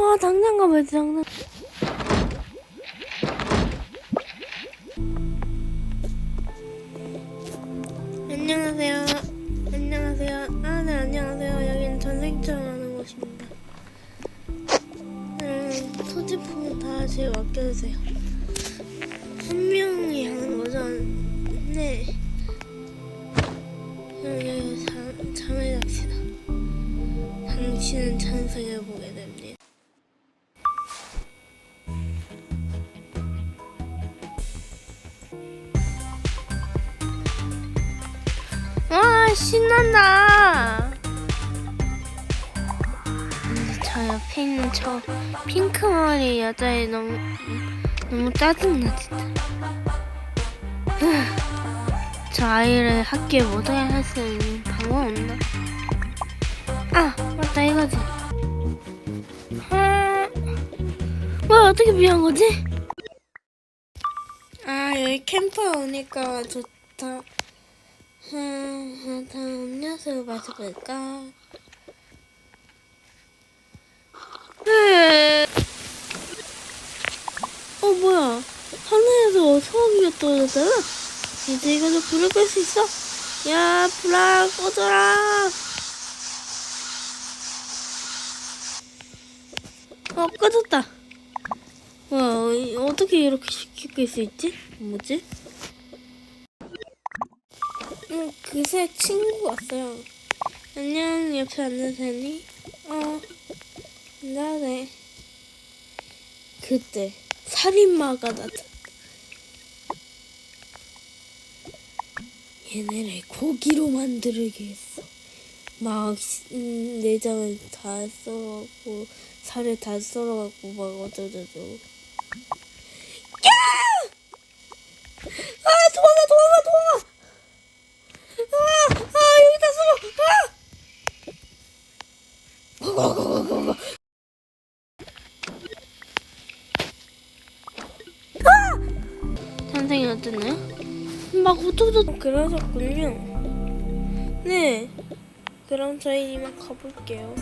아 당장 가봐야 돼 당장 안녕하세요. 안녕하세요. 아 네 안녕하세요. 여기는 전생처하는 곳입니다. 음, 소지품은 다 제 맡겨주세요. 한 명이 하는 거죠? 네. 여기 잠, 잠을 잡시다. 당신은 찬성해 보게 됩니다. 신난다. 근데 저 옆에 있는 저 핑크 머리 여자애 너무 너무 짜증나 진짜. 휴, 저 아이를 학교에 못 오게 할 수 있는 방법 없나? 아 맞다 이거지 아 뭐야 어떻게 비한 거지? 아 여기 캠프 오니까 좋다 아, 아, 다 음료수 마셔볼까? 으. 어 뭐야 하늘에서 소음기가 떨어졌잖아 이제 이걸로 불을 끌 수 있어 야 불아 꺼져라 어, 꺼졌다. 와, 이- 어떻게 이렇게 쉽게 끌 수 있지? 뭐지? 응, 그새 친구 왔어요. 안녕, 옆에 앉아도 되니? 어, 나네. 그때, 살인마가 나타. 얘네를 고기로 만들겠어. 막 시- 음, 내장을 다 썰어갖고 살을 다 썰어갖고 막 어쩌저쩌고 야! 아 도망가 아, 아 여기다 아! 선생님 어땠나요? 막 어쩌고 그러셨군요 네 그럼 저희 이만 가볼게요.